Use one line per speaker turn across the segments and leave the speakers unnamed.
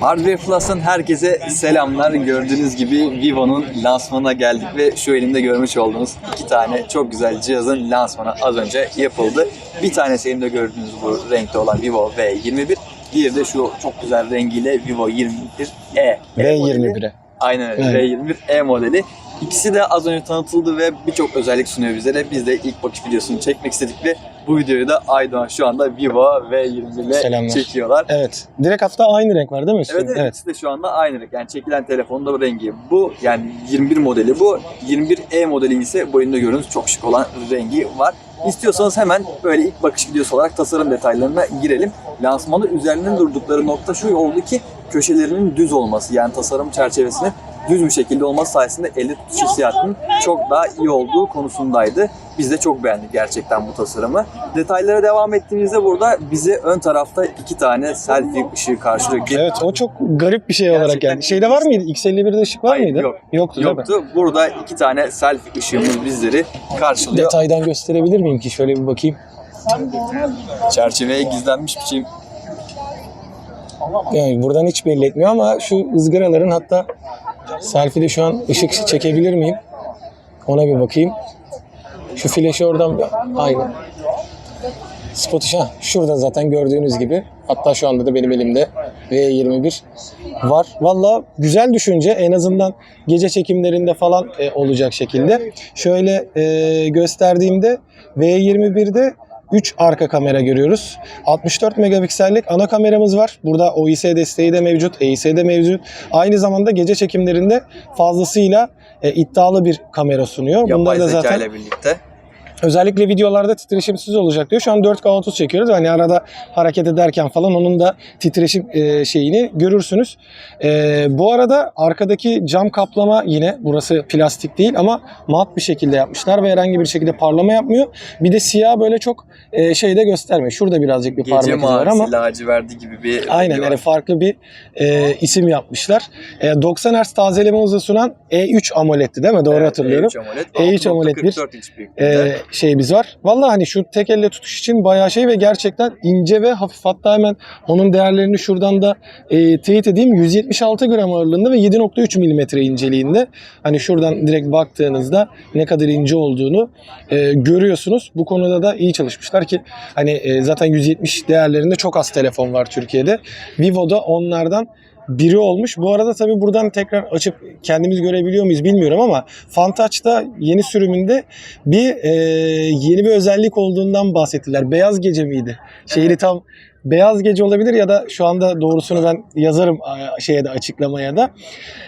Hardware Plus'ın herkese selamlar. Gördüğünüz gibi Vivo'nun lansmanına geldik ve şu elimde görmüş olduğunuz iki tane çok güzel cihazın lansmanı az önce yapıldı. Bir tanesi elimde gördüğünüz bu renkte olan Vivo V21. Diğeri de şu çok güzel rengiyle Vivo 21e.
V21'e.
Aynen öyle.
Evet.
V21e modeli. İkisi de az önce tanıtıldı ve birçok özellik sunuyor bizlere. Biz de ilk bakış videosunu çekmek istedik ve bu videoyu da Aydoğan şu anda Vivo V21 ile
Selamlar.
çekiyorlar.
Evet. Direkt hatta aynı renk var değil mi?
Evet, evet, ikisi de şu anda aynı renk. Yani çekilen telefonun da bu rengi. Bu yani 21 modeli bu. 21E modeli ise bu elimde gördüğünüz çok şık olan rengi var. İstiyorsanız hemen böyle ilk bakış videosu olarak tasarım detaylarına girelim. Lansmanı üzerinde durdukları nokta şu oldu ki köşelerinin düz olması yani tasarım çerçevesinin düz bir şekilde olması sayesinde elle tutuş hissiyatının çok daha iyi olduğu konusundaydı. Biz de çok beğendik gerçekten bu tasarımı. Detaylara devam ettiğimizde burada bize ön tarafta iki tane selfie ışığı karşılıyor.
Evet o çok garip bir şey olarak
Gerçekten
geldi. Şeyde var mıydı? X51'de ışık var
Hayır,
mıydı?
yok.
Yoktu değil mi?
Yoktu. Burada iki tane selfie ışığımız bizleri karşılıyor.
Detaydan gösterebilir miyim ki? Şöyle bir bakayım.
Çerçeveye gizlenmiş biçim.
Yani buradan hiç belli etmiyor ama şu ızgaraların hatta selfie'de şu an ışık çekebilir miyim? Ona bir bakayım. Şu flaşı oradan aynı. Spot ha, şurada zaten gördüğünüz gibi. Hatta şu anda da benim elimde V21 var. Valla güzel düşünce en azından gece çekimlerinde falan e, olacak şekilde. Şöyle e, gösterdiğimde V21'de 3 arka kamera görüyoruz. 64 megapiksellik ana kameramız var. Burada OIS desteği de mevcut, EIS de mevcut. Aynı zamanda gece çekimlerinde fazlasıyla e, iddialı bir kamera sunuyor.
Yapay
Bunları da zaten
ile birlikte.
Özellikle videolarda titreşimsiz olacak diyor. Şu an 4K 30 çekiyoruz. Hani arada hareket ederken falan onun da titreşim e, şeyini görürsünüz. E, bu arada arkadaki cam kaplama yine burası plastik değil ama mat bir şekilde yapmışlar ve herhangi bir şekilde parlama yapmıyor. Bir de siyah böyle çok e, şey de göstermiyor. Şurada birazcık bir
Gece
parmak izi var ama
laciverdi gibi bir
Aynen
var.
farklı bir e, isim yapmışlar. E, 90 Hz tazeleme hızı sunan E3 AMOLED'ti değil mi? Doğru
Evet,
hatırlıyorum.
E3 AMOLED,
E3 AMOLED bir,
6.44 inç büyüklüğünde.
e, şeyimiz var. Vallahi hani şu tek elle tutuş için bayağı şey ve gerçekten ince ve hafif. Hatta hemen onun değerlerini şuradan da e, teyit edeyim. 176 gram ağırlığında ve 7.3 milimetre inceliğinde. Hani şuradan direkt baktığınızda ne kadar ince olduğunu e, görüyorsunuz. Bu konuda da iyi çalışmışlar ki hani e, zaten 170 değerlerinde çok az telefon var Türkiye'de. Vivo'da onlardan biri olmuş. Bu arada tabii buradan tekrar açıp kendimiz görebiliyor muyuz bilmiyorum ama Fantouch'ta yeni sürümünde bir e, yeni bir özellik olduğundan bahsettiler. Beyaz gece miydi? Şehri tam beyaz gece olabilir ya da şu anda doğrusunu ben yazarım şeye de açıklamaya da.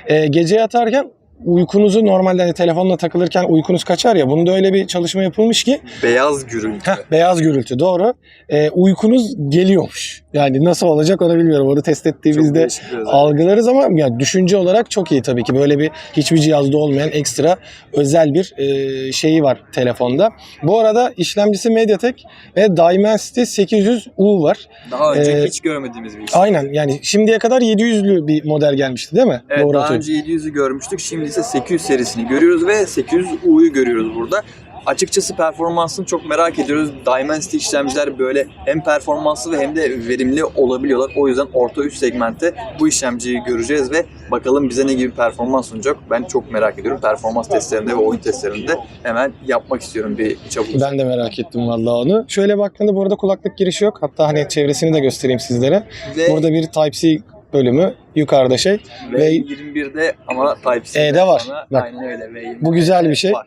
E, gece yatarken uykunuzu normalde hani telefonla takılırken uykunuz kaçar ya. Bunda öyle bir çalışma yapılmış ki
Beyaz gürültü.
Heh, beyaz gürültü doğru. E, uykunuz geliyormuş. Yani nasıl olacak onu bilmiyorum. Onu test ettiğimizde algılarız ama yani düşünce olarak çok iyi tabii ki. Böyle bir hiçbir cihazda olmayan ekstra özel bir e, şeyi var telefonda. Bu arada işlemcisi MediaTek ve Dimensity 800U var.
Daha önce
Ee,
hiç görmediğimiz bir işlem.
Aynen yani şimdiye kadar 700'lü bir model gelmişti değil mi?
Evet,
Doğru
daha önce 700'ü görmüştük. Şimdi ise 800 serisini görüyoruz ve 800U'yu görüyoruz burada. Açıkçası performansını çok merak ediyoruz. Dimensity işlemciler böyle hem performanslı ve hem de verimli olabiliyorlar. O yüzden orta üst segmentte bu işlemciyi göreceğiz ve bakalım bize ne gibi performans sunacak. Ben çok merak ediyorum. Performans testlerinde ve oyun testlerinde hemen yapmak istiyorum bir çabuk.
Ben de merak ettim vallahi onu. Şöyle baktığında bu arada kulaklık girişi yok. Hatta hani çevresini de göstereyim sizlere.
Ve,
Burada bir Type-C bölümü yukarıda şey.
ve
ve-
21'de ama Type-C'den
E'de var.
sonra
Bak.
Aynen öyle. Ve
Bu güzel bir şey.
Var.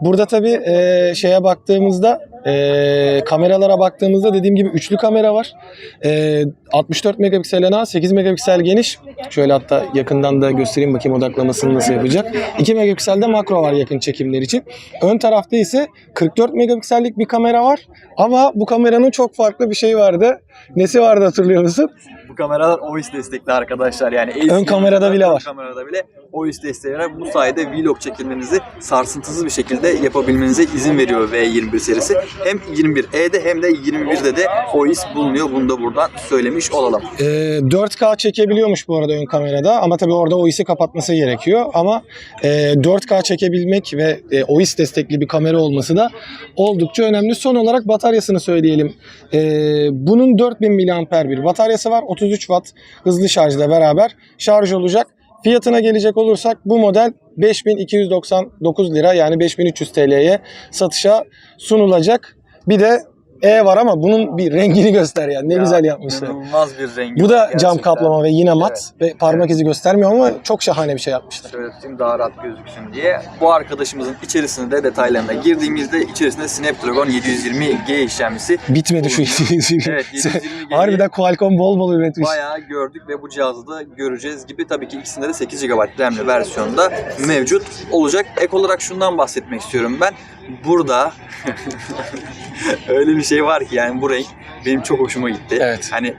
Burada tabii e, şeye baktığımızda e, kameralara baktığımızda dediğim gibi üçlü kamera var. E, 64 megapiksel ana, 8 megapiksel geniş. Şöyle hatta yakından da göstereyim bakayım odaklamasını nasıl yapacak. 2 megapikselde makro var yakın çekimler için. Ön tarafta ise 44 megapiksellik bir kamera var. Ama bu kameranın çok farklı bir şey vardı. Nesi vardı hatırlıyor musun?
Bu kameralar OIS destekli arkadaşlar. Yani el
Ön kamerada bile
ön
var.
kamerada bile OIS desteği var. Bu sayede vlog çekilmenizi sarsıntısız bir şekilde yapabilmenize izin veriyor V21 serisi. Hem 21E'de hem de 21'de de OIS bulunuyor. Bunu da buradan söylemiş olalım.
Ee, 4K çekebiliyormuş bu arada ön kamerada ama tabii orada OIS'i kapatması gerekiyor ama e, 4K çekebilmek ve e, OIS destekli bir kamera olması da oldukça önemli. Son olarak bataryasını söyleyelim. Ee, bunun 4000 mAh bir bataryası var. 33 watt hızlı şarjla beraber şarj olacak. Fiyatına gelecek olursak bu model 5299 lira yani 5300 TL'ye satışa sunulacak. Bir de E var ama bunun bir rengini göster yani. Ne
Ya,
güzel yapmışlar.
İnanılmaz bir rengi
Bu da
var
cam
gerçekten.
kaplama ve yine mat ve parmak izi göstermiyor ama çok şahane bir şey yapmışlar.
Şöyle tutayım daha rahat gözüksün diye. Bu arkadaşımızın içerisinde de detaylarına girdiğimizde içerisinde Snapdragon 720G işlemcisi
Bitmedi şu
Evet 720G'yi
Harbiden Qualcomm bol bol üretmiş.
bayağı gördük ve bu cihazı da göreceğiz gibi. Tabii ki ikisinde de 8 GB RAM'li versiyonda mevcut olacak. Ek olarak şundan bahsetmek istiyorum ben. Burada öyle bir şey var ki yani bu renk benim çok hoşuma gitti.
Evet.
Hani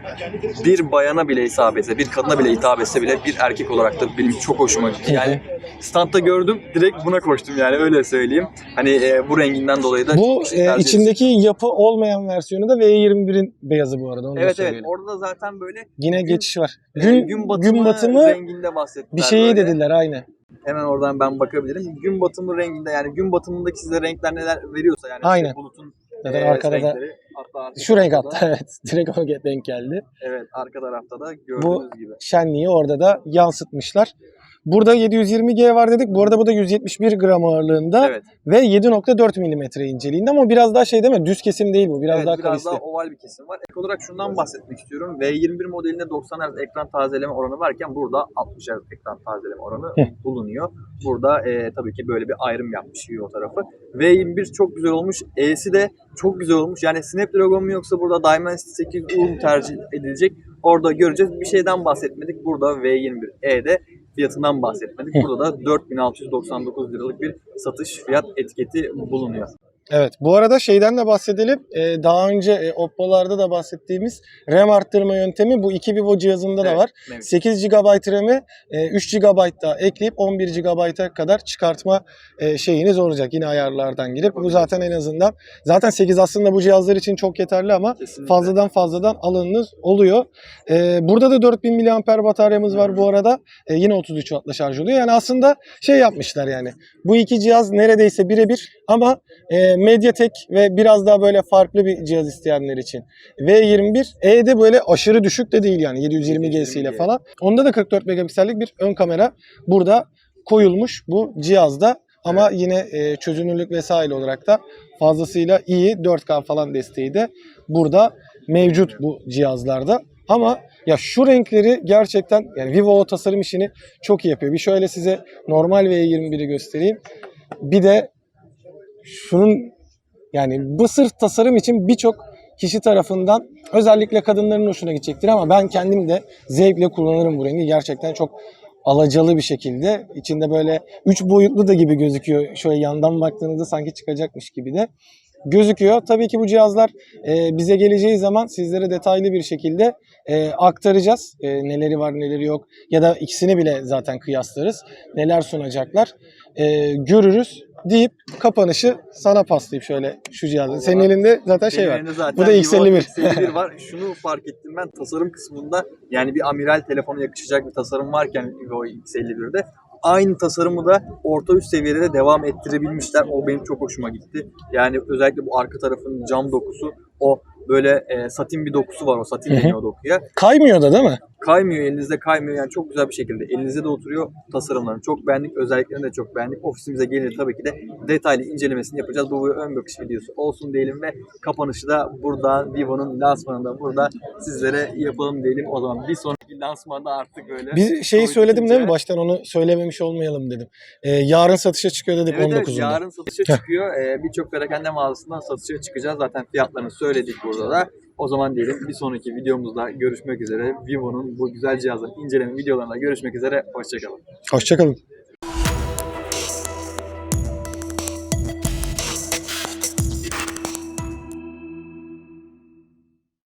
bir bayana bile hitap etse, bir kadına bile hitap etse bile bir erkek olarak da benim çok hoşuma gitti. Yani standta gördüm direkt buna koştum yani öyle söyleyeyim. Hani e, bu renginden dolayı da
Bu
kişi
e, içindeki yapı olmayan versiyonu da V21'in beyazı bu arada. Onu da
Evet evet orada zaten böyle
Yine
gün-
geçiş var.
e,
Gün,
gün batımı,
gün batımı
renginde bahsettiler.
bir şeyi
böyle.
dediler aynı.
Hemen oradan ben bakabilirim. Gün batımı renginde yani gün batımındaki size renkler neler veriyorsa yani
Aynen.
işte bulutun
Zaten
e,
arkada da
renkleri, hatta arka
şu renk hatta
da-
evet. Direkt o denk geldi.
Evet arka tarafta da gördüğünüz
Bu
gibi.
şenliği orada da yansıtmışlar. Burada 720G var dedik. Bu arada bu da 171 gram ağırlığında
Evet.
ve 7.4 mm inceliğinde ama biraz daha şey değil mi? Düz kesim değil bu. Biraz
evet,
daha
biraz daha oval bir kesim var. Ek olarak şundan bahsetmek istiyorum. V21 modelinde 90 Hz ekran tazeleme oranı varken burada 60 Hz ekran tazeleme oranı bulunuyor. Burada e, tabii ki böyle bir ayrım yapmış Vivo tarafı. V21 çok güzel olmuş. E'si de çok güzel olmuş. Yani Snapdragon mu yoksa burada Dimensity 8U mu tercih edilecek? Orada göreceğiz. Bir şeyden bahsetmedik. Burada V21E'de fiyatından bahsetmedik. Burada da 4699 liralık bir satış fiyat etiketi bulunuyor.
Evet. Bu arada şeyden de bahsedelim. Ee, daha önce e, Oppo'larda da bahsettiğimiz RAM arttırma yöntemi bu iki Vivo cihazında da
Evet,
var.
mevcut.
8 GB RAM'i e, 3 GB daha ekleyip 11 GB'a kadar çıkartma e, şeyiniz olacak. Yine ayarlardan girip. Bu zaten en azından. Zaten 8 aslında bu cihazlar için çok yeterli ama
Kesinlikle.
fazladan fazladan alınız oluyor. Ee, burada da 4000 mAh bataryamız var bu arada. Ee, yine 33 Watt'la şarj oluyor. Yani aslında şey yapmışlar yani. Bu iki cihaz neredeyse birebir ama e, Mediatek ve biraz daha böyle farklı bir cihaz isteyenler için. V21 E'de böyle aşırı düşük de değil yani 720G'siyle
720G.
falan. Onda da 44 megapiksellik bir ön kamera burada koyulmuş bu cihazda. Ama yine e, çözünürlük vesaire olarak da fazlasıyla iyi 4K falan desteği de burada mevcut bu cihazlarda. Ama ya şu renkleri gerçekten yani Vivo o tasarım işini çok iyi yapıyor. Bir şöyle size normal V21'i göstereyim. Bir de şunun yani bu sırf tasarım için birçok kişi tarafından özellikle kadınların hoşuna gidecektir ama ben kendim de zevkle kullanırım bu rengi. Gerçekten çok alacalı bir şekilde. İçinde böyle üç boyutlu da gibi gözüküyor. Şöyle yandan baktığınızda sanki çıkacakmış gibi de gözüküyor. Tabii ki bu cihazlar e, bize geleceği zaman sizlere detaylı bir şekilde e, aktaracağız. E, neleri var neleri yok ya da ikisini bile zaten kıyaslarız. Neler sunacaklar e, görürüz deyip kapanışı sana paslayıp şöyle şu cihazı. Senin elinde zaten şey var.
zaten
Bu da
Vivo
X51.
X51 var. Şunu fark ettim ben tasarım kısmında yani bir amiral telefona yakışacak bir tasarım varken Vivo X51'de aynı tasarımı da orta üst seviyede de devam ettirebilmişler. O benim çok hoşuma gitti. Yani özellikle bu arka tarafının cam dokusu o böyle e, satin bir dokusu var o satin deniyor dokuya.
Kaymıyor da değil mi?
Kaymıyor elinizde kaymıyor yani çok güzel bir şekilde elinizde de oturuyor tasarımlarını çok beğendik özelliklerini de çok beğendik ofisimize gelince tabii ki de detaylı incelemesini yapacağız bu bir ön bakış videosu olsun diyelim ve kapanışı da burada Vivo'nun lansmanında burada sizlere yapalım diyelim o zaman bir sonraki lansmanda artık böyle
Bir şeyi söyledim değil mi? Baştan onu söylememiş olmayalım dedim. Ee, yarın satışa çıkıyor dedik
Evet, evet
19'unda.
yarın satışa çıkıyor. Ee, Birçok perakende mağazasından satışa çıkacağız. Zaten fiyatlarını söyledik burada da. O zaman diyelim bir sonraki videomuzda görüşmek üzere. Vivo'nun bu güzel cihazın inceleme videolarında görüşmek üzere. Hoşçakalın.
Hoşçakalın.